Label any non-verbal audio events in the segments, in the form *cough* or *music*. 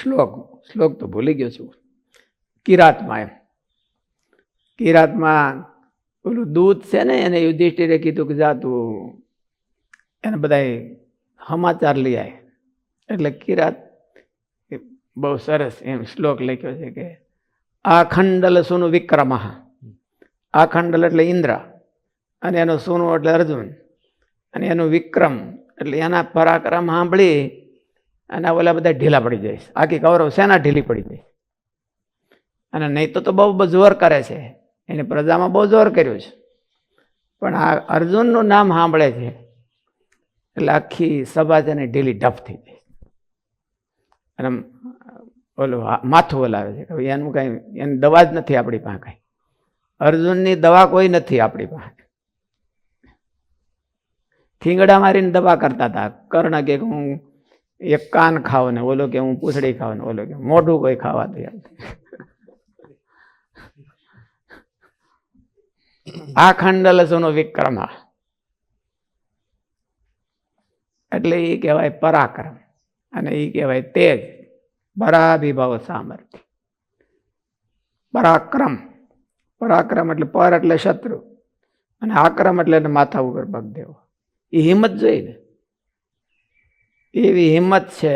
શ્લોક શ્લોક તો ભૂલી ગયો છું. કિરાતમાં એમ. કિરાતમાં પેલું દૂધ છે ને, એને યુધિષ્ઠિરે કીધું કે જા તું એને બધાય સમાચાર લઈ આવે એટલે કિરાત બહુ સરસ એમ શ્લોક લખ્યો છે કે આખંડલ ખંડલ સુનું વિક્રમ. આ ખંડલ એટલે ઇન્દ્ર, અને એનો સુનું એટલે અર્જુન, અને એનું વિક્રમ એટલે એના પરાક્રમ સાંભળી અને ઓલા બધા ઢીલા પડી જાય આખી કૌરવ સેના ઢીલી પડી જાય અને નહીં તો તો બહુ જોર કરે છે. એને પ્રજામાં બહુ જોર કર્યું છે. પણ આ અર્જુનનું નામ સાંભળે છે. એટલે આખી સભા છે ને ઢીલી ઢપ થઈ જાય અને ઓલું માથું બોલાવે છે. કે એનું કાંઈ, એની દવા જ નથી આપણી પાસે કાંઈ. અર્જુનની દવા કોઈ નથી આપણી પાસે. ખીંગડા મારીને દવા કરતા હતા. કર્ણ કે હું એક કાન ખાવ ને ઓલો કે હું પૂછડી ખાવ ને ઓલો કે મોઢું કોઈ ખાવા તૈયાર. આ ખંડલ સોનો વિક્રમા એટલે એ કહેવાય પરાક્રમ અને એ કહેવાય તેજ, પરાભિભાવ સામર્થ્ય. પરાક્રમ. પરાક્રમ એટલે પર એટલે શત્રુ અને આક્રમ એટલે માથા ઉપર પગ દેવો. એ હિંમત જોઈ ને એવી હિંમત છે.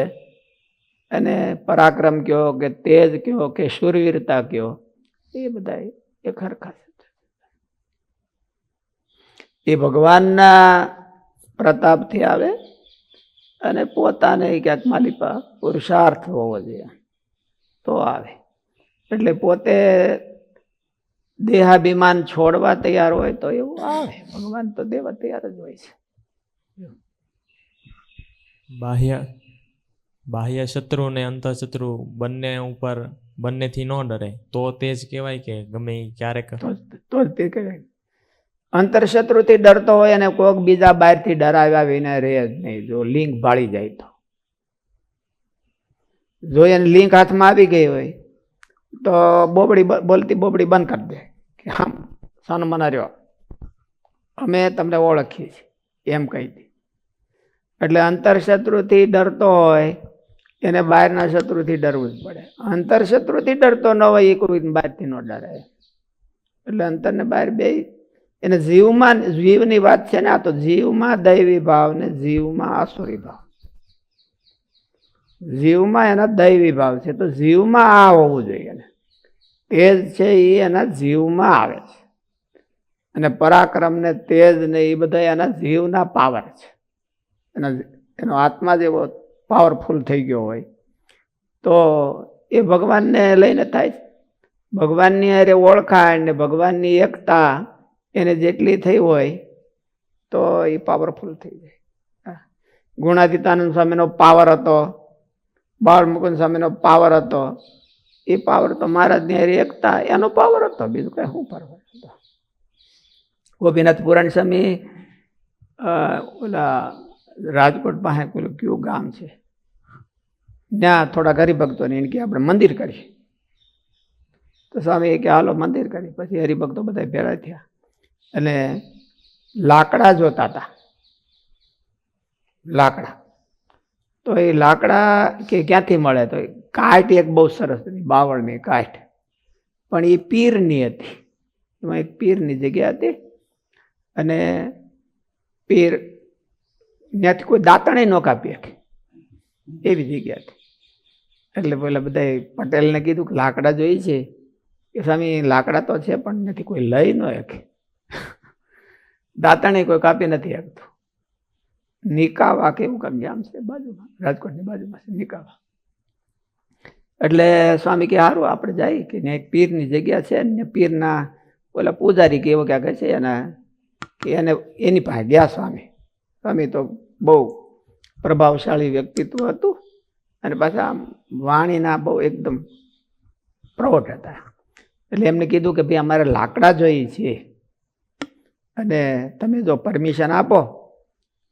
અને પરાક્રમ કયો કે તેજ કયો કે શૂરવીરતા કયો, એ બધા એક હરખા છે. એ ભગવાનના પ્રતાપથી આવે અને પોતાને ક્યાંક માલિપા પુરુષાર્થ હોવો જોઈએ તો આવે. એટલે પોતે દેહાભિમાન છોડવા તૈયાર હોય તો એવું આવે. ભગવાન તો દેવા તૈયાર જ હોય છે. બાહ્ય બાહ્ય શત્રુ ને અંતઃશત્રુ બંને ઉપર, બંનેથી ન ડરે. તો તે જ કહેવાય કે ગમે ક્યારેક. તો જ- તે કહેવાય. અંતરશત્રુથી ડરતો હોય અને કોઈક બીજા બહારથી ડરાવ્યા વિના રહે જ નહીં. જો લિંક ભાળી જાય તો. જો એને લિંક હાથમાં આવી ગઈ હોય, તો બોબડી બોલતી બોબડી બંધ કરી દે કે હા, સાનો મના રહ્યો અમે તમને ઓળખીએ છીએ. એમ કહી દે. એટલે અંતરશત્રુથી ડરતો હોય, એને બહારના શત્રુથી ડરવું જ પડે. અંતરશત્રુથી ડરતો ન હોય, એ કોઈ બહારથી ન ડરે. એટલે અંતરને બહાર બે, એને જીવમાં, જીવની વાત છે ને આ તો જીવમાં દૈવી ભાવ ને જીવમાં આસુરી ભાવ. જીવમાં એના દૈવી ભાવ છે, તો જીવમાં આ હોવું જોઈએ ને. તેજ છે એ એના જીવમાં આવે છે. અને પરાક્રમ ને તેજ ને એ બધા એના જીવના પાવર છે. એના એનો આત્મા જેવો પાવરફુલ થઈ ગયો હોય. તો એ ભગવાનને લઈને થાય ભગવાનની અરે ઓળખાણ ને ભગવાનની એકતા એને જેટલી થઈ હોય તો એ પાવરફુલ થઈ જાય. ગુણાતીતાનંદ સ્વામીનો પાવર હતો. બાળ મુકુંદ સ્વામીનો પાવર હતો. એ પાવર તો મહારાજની હારે એકતા, એનો પાવર હતો. બીજું કંઈ શું પાવર હતો ગોપીનાથ પુરાણ સ્વામી ઓલા રાજકોટ પાસે પેલું કયું ગામ છે? ત્યાં થોડા હરિભક્તોને એને કે આપણે મંદિર કરીએ. તો સ્વામી કે, હાલો, મંદિર કરી. પછી હરિભક્તો બધા ભેળા થયા. અને લાકડા જોતા હતા. લાકડા. તો એ લાકડા કે ક્યાંથી મળે? તો કાઠ એક બહુ સરસ હતી, બાવળની કાઠ. પણ એ પીરની હતી. એમાં એક પીરની જગ્યા હતી. અને પીર ત્યાંથી કોઈ દાંતણે ન કાપી શકે. એવી જગ્યા હતી. એટલે પેલા બધાએ પટેલને કીધું કે લાકડા જોઈએ છે. કે સ્વામી, લાકડા તો છે, પણ નથી કોઈ લઈ ન શકે. દાંતણે કોઈ કાપી નથી શકતું. નિકાવા કે એવું કાંઈક ગામ છે? બાજુમાં, રાજકોટની બાજુમાં છે, નિકાવા. એટલે સ્વામી કે સારું આપણે જઈએ કે ત્યાં એક પીરની જગ્યા છે ને પીરના ઓલા પૂજારી કે એવું ક્યાંક છે, એના, એને, એની પાસે ગયા સ્વામી. સ્વામી તો બહુ પ્રભાવશાળી વ્યક્તિત્વ હતું અને પાછા વાણીના બહુ એકદમ પ્રૌઢ હતા. એટલે એમને કીધું કે ભાઈ અમારે લાકડા જોઈએ છે અને તમે જો પરમિશન આપો,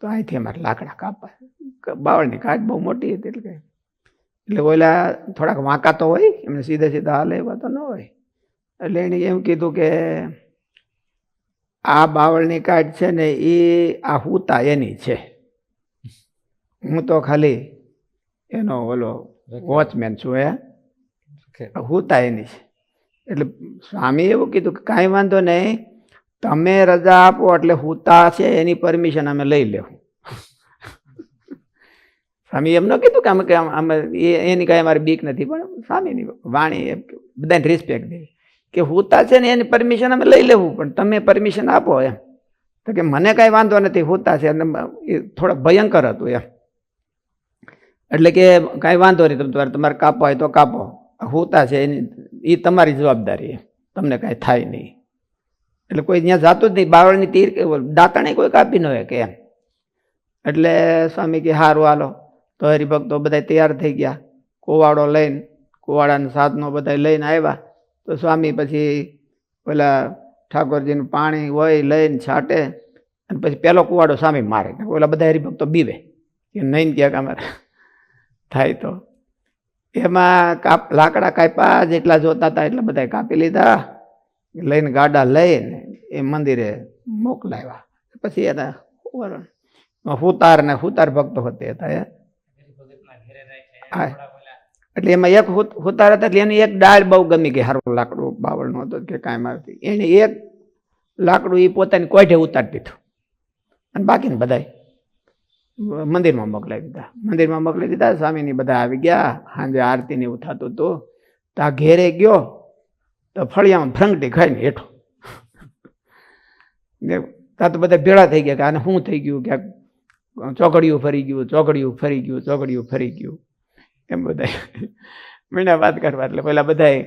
તો અહીંથી અમારે લાકડા કાપા બાવળની કાચ બહુ મોટી હતી એટલે એટલે ઓલા થોડાક વાંકા તો હોય, એમને સીધા સીધા હાલ એવા તો ન હોય. એટલે એણે એમ કીધું કે, આ બાવળની કાઢ છે ને એ આ હુતા એની છે. હું તો ખાલી એનો ઓલો વોચમેન છું એ હુતા એની છે એટલે સ્વામી એવું કીધું કે કાંઈ વાંધો નહીં તમે રજા આપો એટલે હુતા છે એની પરમિશન અમે લઈ લેવું. *laughs* સ્વામી એમ ન કીધું કે અમે કે અમે એની કાંઈ અમારી બીક નથી પણ સ્વામીની વાણી એમ બધાને રિસ્પેક્ટ દે. કે હુતા છે ને એની પરમિશન અમે લઈ લેવું પણ તમે પરમિશન આપો એમ. તો કે મને કાંઈ વાંધો નથી હુતા છે અને એ થોડાક ભયંકર હતું એમ. એટલે કે કાંઈ વાંધો નહીં તમે તમારે કાપો હોય તો કાપો. હોતા છે એની, એ તમારી જવાબદારી તમને કાંઈ થાય નહીં. એટલે કોઈ ત્યાં જાતું જ નહીં. બાવળની તીર કે દાંતણે કોઈ કાપી ન હોય કે એમ. એટલે સ્વામી કે હારું હાલો. તો હરિભક્તો બધા તૈયાર થઈ ગયા. કુવાડો લઈને, કુવાડાના સાધનો બધા લઈને આવ્યા. તો સ્વામી પછી પેલા ઠાકોરજીનું પાણી હોય લઈને છાંટે. અને પછી પેલો કુવાડો સ્વામી મારે. ઓલા બધા હરિભક્તો બીવે. કે નહીં ક્યાંક અમારે થાય તો. એમાં કાપ, લાકડા કાપ્યા, જેટલા જોતા હતા એટલા બધા કાપી લીધા. લઈને ગાડા લઈને એ મંદિરે મોકલાવ્યા. પછી એના હુતાર ને હુતાર ભક્તો હતી હતા એ. એટલે એમાં એક હુત- હુતાર હતા એટલે એની એક ડાળ બહુ ગમી ગઈ સારું લાકડું બાવળનું હતું કે કાંઈ મારતી એને એક લાકડું એ પોતાની કોઠે ઉતારી દીધું. અને બાકીને બધાય મંદિરમાં મોકલાવી દીધા. મંદિરમાં મોકલી દીધા, સ્વામીની બધા આવી ગયા. સાંજે આરતી ને એવું થતું હતું. તો આ ઘેરે ગયો, તો ફળિયામાં ફ્રંગટી ખાઈને હેઠો. ને ત્યાં તો બધા ભેળા થઈ ગયા કે આને શું થઈ ગયું? ક્યાંક ચોકડીયું ફરી ગયું ચોકડીયું ફરી ગયું ચોકડીયું ફરી ગયું. એમ બધા. મીણા વાત કરવા, એટલે પેલા બધાય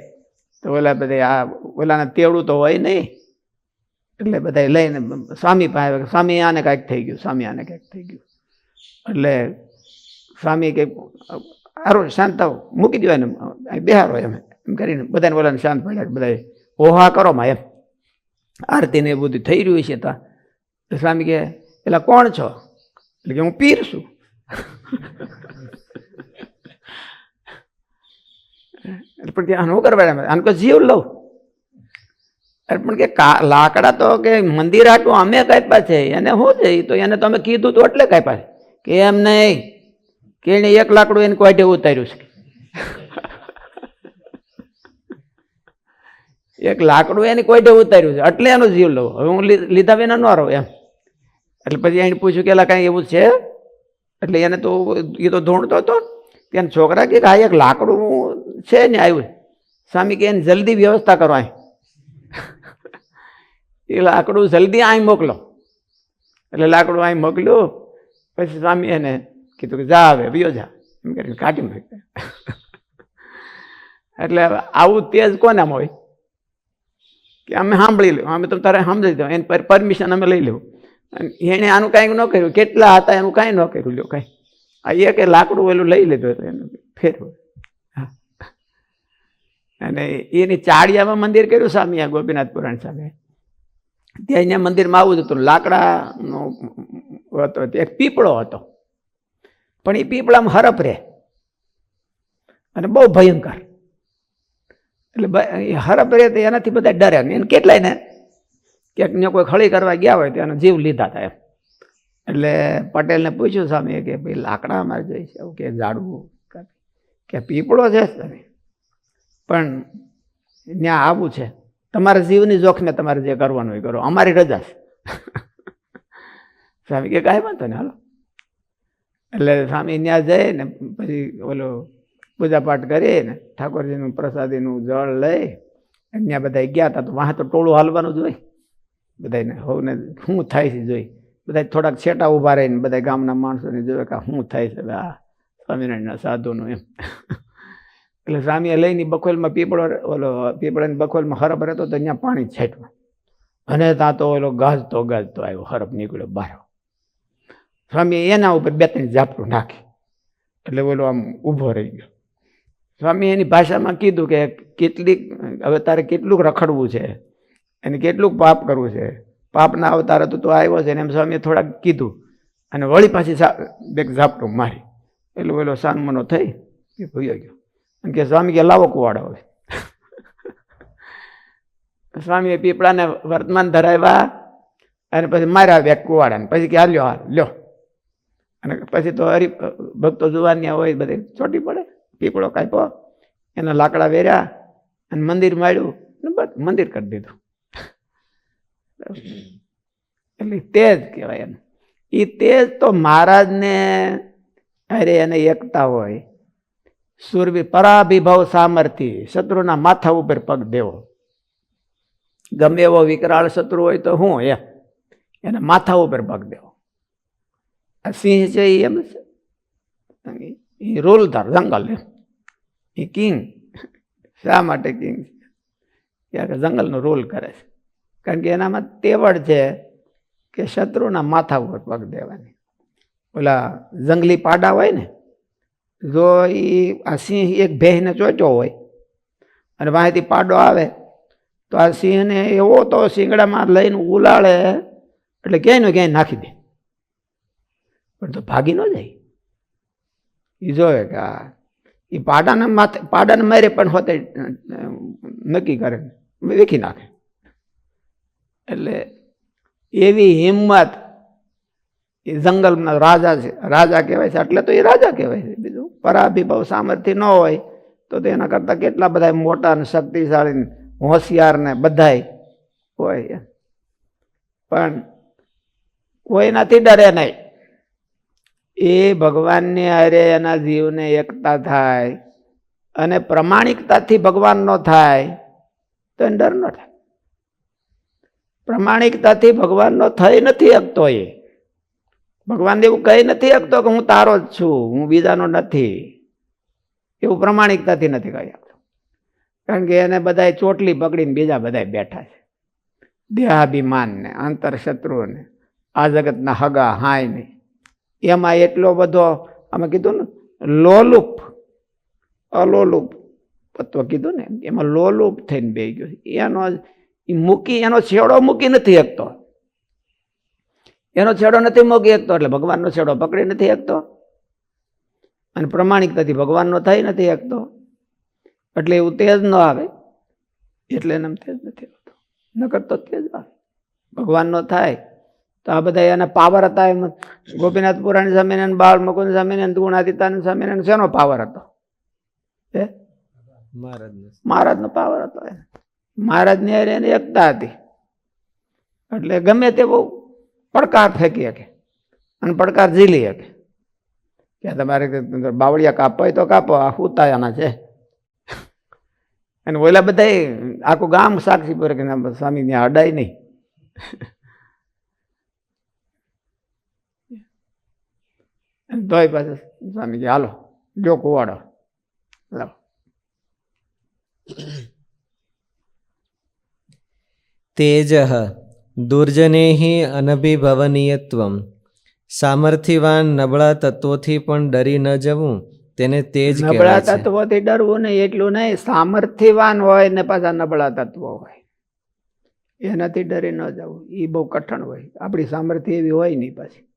તો ઓલા બધા આ ઓલાને તેડું તો હોય નહીં. એટલે બધા લઈને સ્વામી પાસે, સ્વામી આને કાંઈક થઈ ગયું, સ્વામી આને કાંઈક થઈ ગયું. એટલે સ્વામી કે સારું શાંત થાવ મૂકી દેવાય ને અહીં બેહારો એમ એમ કરીને બધાને બોલાને શાંત પડ્યા બધા ઓહા કરો માં એમ. આરતી ને એ બધું થઈ રહ્યું છે તો સ્વામી કે પેલા કોણ છો? એટલે કે, હું પીર છું. પણ કે આનું કરવા આને કોઈ જીવ લઉં. અરે પણ કે લાકડા તો કે મંદિર આટલું અમે કાપ્યા છે, એને શું છે? તો એને તો અમે કીધું તો એટલે કાપ્યા છે. કે એમ નહીં કે એને એક લાકડું એને કોઈટે ઉતાર્યું છે. એક લાકડું એને કોઈટે ઉતાર્યું છે. એટલે એનો જીવ લઉં હવે હું લી- લીધા વિના ન રહું એમ. એટલે પછી એને પૂછ્યું કે એલા કાંઈ એવું છે? એટલે એને તો એ તો ધોણતો હતો. ત્યાં છોકરા કે આ એક લાકડું છે ને આવ્યું સ્વામી કે એને જલ્દી વ્યવસ્થા કરો અહીં એ લાકડું જલ્દી અહીં મોકલો. એટલે લાકડું અહીં મોકલ્યું. પછી સ્વામી એને કીધું કે જા હવે બીજો જા. એમ કરીને કાઢી મૂક્યા એટલે આવું તેજ કોનામાં હોય? કે અમે સાંભળી લો અમે તો તારે સાંભળી દઉં એની પરમિશન અમે લઈ લેવું. અને એણે આનું કાંઈક ન કર્યું. કેટલા હતા એનું કાંઈ ન કર્યું, લ્યો કાંઈ. આ એક લાકડું ઓલું લઈ લીધું એટલે એનું ફેરવું. અને એની ચાળિયામાં મંદિર કર્યું સ્વામી આ ગોપીનાથ પુરાણ સામે? ત્યાં અહીંયા મંદિરમાં આવું જ હતું. લાકડાનો હતો એક પીપળો હતો. પણ એ પીપળામાં હરપ રહે. અને બહુ ભયંકર. એટલે એ હરપ રહે તો એનાથી બધા ડરે. ને એને કેટલાય ને ક્યાંક કોઈ ખળી કરવા ગયા હોય તો એનો જીવ લીધા હતા એમ. એટલે પટેલને પૂછ્યું સામે કે ભાઈ લાકડા અમારે જોઈએ છે. કે ઝાડવું કે પીપળો છે, સ્વામી. પણ ત્યાં આવું છે. તમારા જીવની જોખમે તમારે જે કરવાનું હોય કરો. અમારી રજા છે. *laughs* સ્વામી કે કાંઈ વાંધો ને હાલો. એટલે સ્વામી ત્યાં જઈ ને પછી ઓલો પૂજાપાઠ કરી ને ઠાકોરજીનું પ્રસાદીનું જળ લઈ ત્યાં બધા ગયા હતા તો વાહ તો ટોળું હાલવાનું જ હોય. બધાને હોવને શું થાય છે જોઈ. બધા થોડાક છેટા ઊભા રહીને બધા ગામના માણસોને જોવે કે શું થાય છે, આ સ્વામિનારાયણના સાધુનું એમ. *laughs* એટલે સ્વામીએ લઈને બખોલમાં પીપળો ઓલો પીપળાની બખોલમાં હરપ રહેતો તો ત્યાં પાણી છેટવા. અને ત્યાં તો ઓલો ગાજતો ગાજતો આવ્યો હરપ નીકળ્યો બહાર. સ્વામીએ એના ઉપર બે ત્રણ ઝાપટું નાખી. એટલે ઓલો આમ ઊભો રહી ગયો. સ્વામી એની ભાષામાં કીધું કે કેટલીક, હવે તારે કેટલુંક રખડવું છે એને કેટલુંક પાપ કરવું છે. પાપના અવતાર હતું તો આવ્યો છે ને એમ સ્વામીએ થોડાક કીધું. અને વળી પાછી બે ઝાપટું મારી. એટલે ઓલો સાનમનો થઈ, એ ભૂયો ગયો. કે સ્વામી કે લાવો કુવાડો હવે. *laughs* સ્વામીએ પીપળાને વર્તમાન ધરાવ્યા અને પછી માર્યા બે કુવાડાને. પછી કે લ્યો હાલ લ્યો. અને પછી તો હરી ભક્તો જુવાનિયા હોય બધી ચોટી પડે. પીપળો કાપ્યો એના લાકડા વેર્યા અને મંદિર માળ્યું ને બસ મંદિર કરી દીધું. એટલે તેજ કહેવાય એમ. એ તેજ તો મહારાજને અરે એને એકતા હોય. સુરભી પરાભિભાવ સામર્થ્ય શત્રુના માથા ઉપર પગ દેવો ગમે એવો વિકરાળ શત્રુ હોય તો હું એમ, એને માથા ઉપર પગ દેવો આ સિંહ છે એ એમ છે. એ રૂલધાર, જંગલ એ કિંગ. શા માટે કિંગ? છે કે જંગલનો રૂલ કરે છે. કારણ કે એનામાં તેવડ છે કે શત્રુના માથા ઉપર પગ દેવાની ઓલા જંગલી પાડા હોય ને જો એ આ સિંહ એક ભેંસને ચોચ્યો હોય અને વાંહેથી પાડો આવે, તો આ સિંહને એવો તો શિંગડામાં લઈને ઉલાળે, એટલે ક્યાંય ને ક્યાંય નાખી દે. પણ તો ભાગી ન જાય. એ જોવે કે આ એ પાડાના માથે, પાડાને મારે પણ હોતે નક્કી કરે વેખી નાખે. એટલે એવી હિંમત, એ જંગલના રાજા છે, રાજા કહેવાય છે, એટલે તો એ રાજા કહેવાય છે પરાભિભાવ સામર્થ્ય ન હોય, તો તેના કરતાં કેટલા બધા મોટા ને શક્તિશાળી હોશિયાર ને બધાય હોય. પણ કોઈનાથી ડરે નહીં. એ ભગવાનની અરે એના જીવને એકતા થાય અને પ્રમાણિકતાથી ભગવાનનો થાય, તો એને ડર ન થાય. પ્રમાણિકતાથી ભગવાનનો થઈ નથી શકતો એ. ભગવાન એવું કહી નથી શકતો કે હું તારો જ છું, હું બીજાનો નથી. એવું પ્રમાણિકતાથી નથી કહી શકતો. કારણ કે એને બધાય ચોટલી પકડીને બીજા બધાય બેઠા છે. દેહાભિમાનને આંતરશત્રુઓને આ જગતના હગા હાય નહીં એમાં એટલો બધો, અમે કીધું ને, લોલુપ, અલોલુપ તત્વ કીધું ને, એમાં લોલુપ થઈને બે ગયો એનો મૂકી, એનો છેડો મૂકી નથી શકતો એનો છેડો નથી મોગી શકતો, એટલે ભગવાનનો છેડો પકડી નથી શકતો. અને પ્રમાણિકતાથી ભગવાનનો થઈ નથી શકતો. એટલે એવું તેજ ન આવે, એટલે એને તેજ નથી આવતો નકર તો તેજ આવે. ભગવાનનો થાય, તો આ બધા એના પાવર હતા એમ. ગોપીનાથ પુરાણી સ્વામિનારાયણ બાળ મુકુંદ સ્વામિનારાયણ ગુણાતીતાનંદ સ્વામિનારાયણ શેનો પાવર હતો? હે? મહારાજનો પાવર હતો મહારાજની એને એકતા હતી. એટલે ગમે તે બહુ પડકાર ફેંકી શકે અને પડકાર ઝીલી શકે. કે તમારે બાવળિયા કાપો હોય તો કાપો, આ હુતાયાના છે. અને ઓલા બધા આખું ગામ સાક્ષી પર કે સ્વામી ત્યાં અડાય નહીં. તોય પાછું સ્વામીજી હાલો જો કુવાડો લાવો તેજ દુર્જનેહ અનભિભવનીયત્વમ. સામર્થ્યવાન નબળા તત્વોથી પણ ડરી ન જવું તેને તેજ નબળા તત્વોથી ડરવું નહીં એટલું નહીં સામર્થ્યવાન હોય ને પાછા નબળા તત્વો હોય. એનાથી ડરી ન જવું એ બહુ કઠણ હોય. આપણી સામર્થ્ય એવી હોય નહીં પાછી.